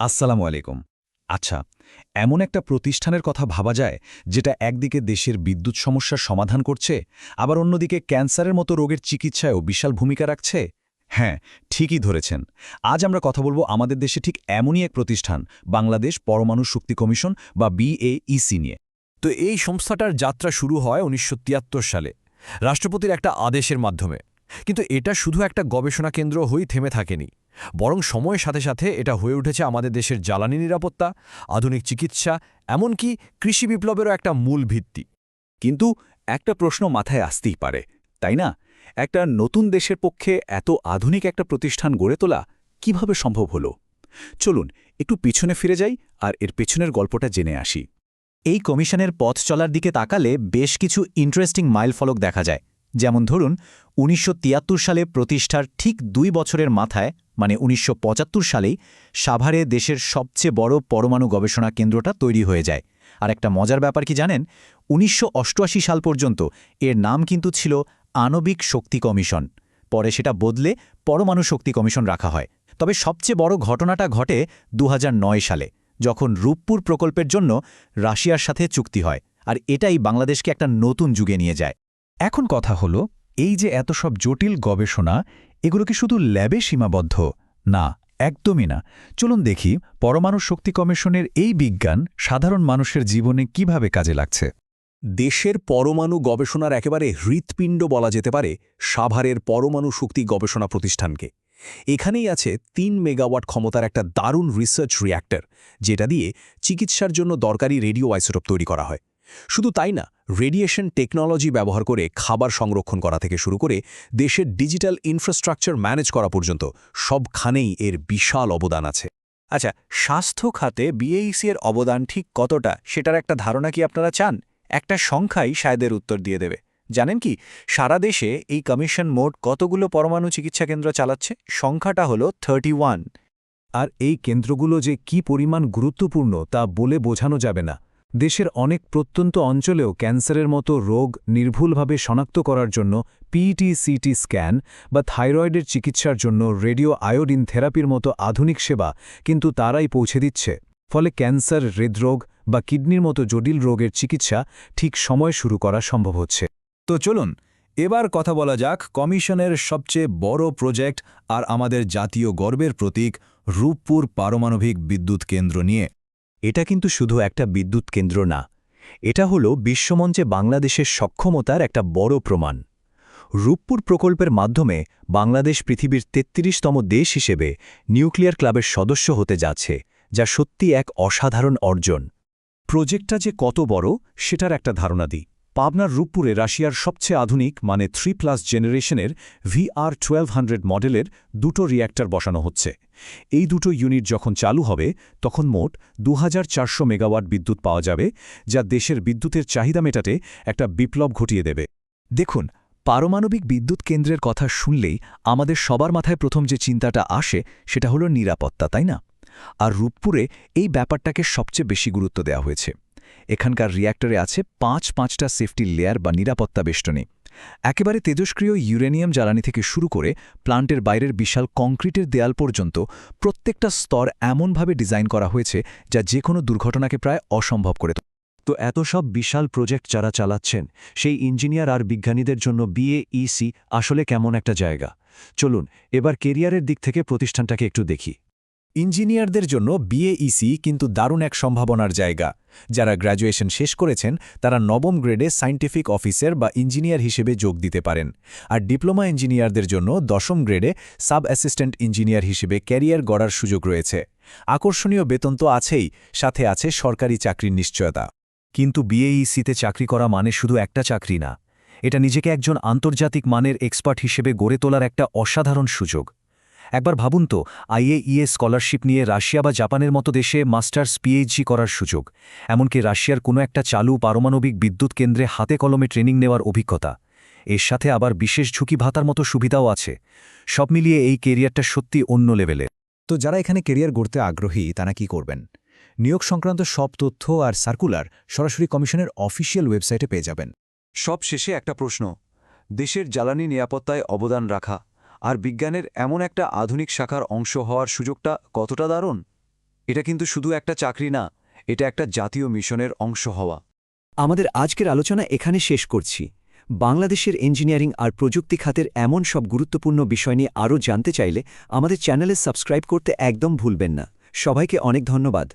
আসসালামু আলাইকুম। আচ্ছা এমন একটা প্রতিষ্ঠানের কথা ভাবা যায় যেটা একদিকে দেশের বিদ্যুৎ সমস্যার সমাধান করছে, আবার অন্যদিকে ক্যান্সারের মতো রোগের চিকিৎসায়ও বিশাল ভূমিকা রাখছে। হ্যাঁ ঠিকই ধরেছেন। আজ আমরা কথা বলব আমাদের দেশে ঠিক এমনই এক প্রতিষ্ঠান, বাংলাদেশ পরমাণু শক্তি কমিশন বা বিএইসি নিয়ে। তো এই সংস্থাটার যাত্রা শুরু হয় উনিশশো তিয়াত্তর সালে, রাষ্ট্রপতির একটা আদেশের মাধ্যমে। কিন্তু এটা শুধু একটা গবেষণা কেন্দ্র হয়েই থেমে থাকেনি। বরং সময়ের সাথে সাথে এটা হয়ে উঠেছে আমাদের দেশের জ্বালানি নিরাপত্তা, আধুনিক চিকিৎসা, এমনকি কৃষি বিপ্লবেরও একটা মূল ভিত্তি। কিন্তু একটা প্রশ্ন মাথায় আসতেই পারে, তাই না? একটা নতুন দেশের পক্ষে এত আধুনিক একটা প্রতিষ্ঠান গড়ে তোলা কীভাবে সম্ভব হলো? চলুন, একটু পিছনে ফিরে যাই আর এর পেছনের গল্পটা জেনে আসি। এই কমিশনের পথ চলার দিকে তাকালে বেশ কিছু ইন্টারেস্টিং মাইলফলক দেখা যায়। যেমন ধরুন, উনিশশো তিয়াত্তর সালে প্রতিষ্ঠার ঠিক দুই বছরের মাথায় মানে উনিশশো সালেই সাভারে দেশের সবচেয়ে বড় পরমাণু গবেষণা কেন্দ্রটা তৈরি হয়ে যায়। আর একটা মজার ব্যাপার কি জানেন? উনিশশো অষ্টআশি সাল পর্যন্ত এর নাম কিন্তু ছিল আণবিক শক্তি কমিশন। পরে সেটা বদলে পরমাণু শক্তি কমিশন রাখা হয়। তবে সবচেয়ে বড় ঘটনাটা ঘটে দু হাজার নয় সালে, যখন রূপপুর প্রকল্পের জন্য রাশিয়ার সাথে চুক্তি হয়। আর এটাই বাংলাদেশকে একটা নতুন যুগে নিয়ে যায়। এখন কথা হলো এই যে এত সব জটিল গবেষণা, এগুলো কি শুধু ল্যাবে সীমাবদ্ধ? না, একদমই না। চলুন দেখি পরমাণু শক্তি কমিশনের এই বিজ্ঞান সাধারণ মানুষের জীবনে কীভাবে কাজে লাগছে। দেশের পরমাণু গবেষণার একেবারে হৃৎপিণ্ড বলা যেতে পারে সাভারের পরমাণু শক্তি গবেষণা প্রতিষ্ঠানকে। এখানেই আছে তিন মেগাওয়াট ক্ষমতার একটা দারুণ রিসার্চ রিয়্যাক্টর যেটা দিয়ে চিকিৎসার জন্য দরকারি রেডিও আইসোটপ তৈরি করা হয়। শুধু তাই না রেডিয়েশন টেকনোলজি ব্যবহার করে খাবার সংরক্ষণ করা থেকে শুরু করে দেশের ডিজিটাল ইনফ্রাস্ট্রাকচার ম্যানেজ করা পর্যন্ত সবখানেই এর বিশাল অবদান আছে। আচ্ছা স্বাস্থ্য খাতে বিএইসি এর অবদান ঠিক কতটা সেটার একটা ধারণা কি আপনারা চান? একটা সংখ্যাই শায়দের উত্তর দিয়ে দেবে। জানেন কি, সারা দেশে এই কমিশন মোট কতগুলো পরমাণু চিকিৎসা কেন্দ্র চালাচ্ছে? সংখ্যাটা হলো থার্টি আর এই কেন্দ্রগুলো যে কি পরিমাণ গুরুত্বপূর্ণ তা বলে বোঝানো যাবে না। দেশের অনেক প্রত্যন্ত অঞ্চলেও ক্যান্সারের মতো রোগ নির্ভুলভাবে শনাক্ত করার জন্য পিটি সিটি স্ক্যান বা থাইরয়েডের চিকিৎসার জন্য রেডিও আয়োডিন থেরাপির মতো আধুনিক সেবা কিন্তু তারাই পৌঁছে দিচ্ছে। ফলে ক্যান্সার, হৃদরোগ বা কিডনির মতো জটিল রোগের চিকিৎসা ঠিক সময় শুরু করা সম্ভব হচ্ছে। তো চলুন, এবার কথা বলা যাক কমিশনের সবচেয়ে বড় প্রজেক্ট আর আমাদের জাতীয় গর্বের প্রতীক রূপপুর পারমাণবিক বিদ্যুৎ কেন্দ্র নিয়ে। এটা কিন্তু শুধু একটা বিদ্যুৎ কেন্দ্র না, এটা হলো বিশ্বমঞ্চে বাংলাদেশের সক্ষমতার একটা বড় প্রমাণ। রূপপুর প্রকল্পের মাধ্যমে বাংলাদেশ পৃথিবীর তেত্রিশতম দেশ হিসেবে নিউক্লিয়ার ক্লাবের সদস্য হতে যাচ্ছে, যা সত্যি এক অসাধারণ অর্জন। প্রজেক্টটা যে কত বড়, সেটার একটা ধারণা দিই। পাবনার রূপপুরে রাশিয়ার সবচেয়ে আধুনিক মানে থ্রি প্লাস জেনারেশনের ভিআর টুয়েলভ হান্ড্রেড মডেলের দুটো রিয়্যাক্টর বসানো হচ্ছে। এই দুটো ইউনিট যখন চালু হবে, তখন মোট দু হাজার চারশো মেগাওয়াট বিদ্যুৎ পাওয়া যাবে, যা দেশের বিদ্যুতের চাহিদা মেটাতে একটা বিপ্লব ঘটিয়ে দেবে। দেখুন, পারমাণবিক বিদ্যুৎ কেন্দ্রের কথা শুনলেই আমাদের সবার মাথায় প্রথম যে চিন্তাটা আসে, সেটা হলো নিরাপত্তা, তাই না? আর রূপপুরে এই ব্যাপারটাকে সবচেয়ে বেশি গুরুত্ব দেওয়া হয়েছে। এখানকার রিয়্যাক্টরে আছে পাঁচ পাঁচটা সেফটি লেয়ার বা নিরাপত্তা বেষ্টনী। একেবারে তেজস্ক্রিয় ইউরেনিয়াম জ্বালানি থেকে শুরু করে প্লান্টের বাইরের বিশাল কংক্রিটের দেয়াল পর্যন্ত প্রত্যেকটা স্তর এমনভাবে ডিজাইন করা হয়েছে যা যে কোনো দুর্ঘটনাকে প্রায় অসম্ভব করে তো এত সব বিশাল প্রজেক্ট যারা চালাচ্ছেন, সেই ইঞ্জিনিয়ার আর বিজ্ঞানীদের জন্য বিএইসি আসলে কেমন একটা জায়গা? চলুন, এবার কেরিয়ারের দিক থেকে প্রতিষ্ঠানটাকে একটু দেখি। ইঞ্জিনিয়ারদের জন্য বিএইসি কিন্তু দারুণ এক সম্ভাবনার জায়গা। যারা গ্র্যাজুয়েশন শেষ করেছেন, তারা নবম গ্রেডে সায়েন্টিফিক অফিসার বা ইঞ্জিনিয়ার হিসেবে যোগ দিতে পারেন। আর ডিপ্লোমা ইঞ্জিনিয়ারদের জন্য দশম গ্রেডে সাব অ্যাসিস্ট্যান্ট ইঞ্জিনিয়ার হিসেবে ক্যারিয়ার গড়ার সুযোগ রয়েছে। আকর্ষণীয় বেতন তো আছেই, সাথে আছে সরকারি চাকরির নিশ্চয়তা। কিন্তু বিএইসিতে চাকরি করা মানে শুধু একটা চাকরি না। এটা নিজেকে একজন আন্তর্জাতিক মানের এক্সপার্ট হিসেবে গড়ে তোলার একটা অসাধারণ সুযোগ। একবার ভাবুন তো, আইএইএ স্কলারশিপ নিয়ে রাশিয়া বা জাপানের মতো দেশে মাস্টার্স, পিএইচডি করার সুযোগ। এমনকি রাশিয়ার কোনো একটা চালু পারমাণবিক বিদ্যুৎ কেন্দ্রে হাতে কলমে ট্রেনিং নেওয়ার অভিজ্ঞতা। এর সাথে আবার বিশেষ ঝুঁকি ভাতার মতো সুবিধাও আছে। সব মিলিয়ে এই কেরিয়ারটা সত্যি অন্য লেভেলে। তো যারা এখানে কেরিয়ার গড়তে আগ্রহী, তারা কি করবেন? নিয়োগ সংক্রান্ত সব তথ্য আর সার্কুলার সরাসরি কমিশনের অফিসিয়াল ওয়েবসাইটে পেয়ে যাবেন। সব শেষে একটা প্রশ্ন, দেশের জ্বালানি নিরাপত্তায় অবদান রাখা। আর বিজ্ঞানের এমন একটা আধুনিক শাখার অংশ হওয়ার সুযোগটা কতটা দারুণ? এটা কিন্তু শুধু একটা চাকরি না, এটা একটা জাতীয় মিশনের অংশ হওয়া। আমাদের আজকের আলোচনা এখানে শেষ করছি। বাংলাদেশের ইঞ্জিনিয়ারিং আর প্রযুক্তি খাতের এমন সব গুরুত্বপূর্ণ বিষয় নিয়ে আরও জানতে চাইলে আমাদের চ্যানেলে সাবস্ক্রাইব করতে একদম ভুলবেন না। সবাইকে অনেক ধন্যবাদ।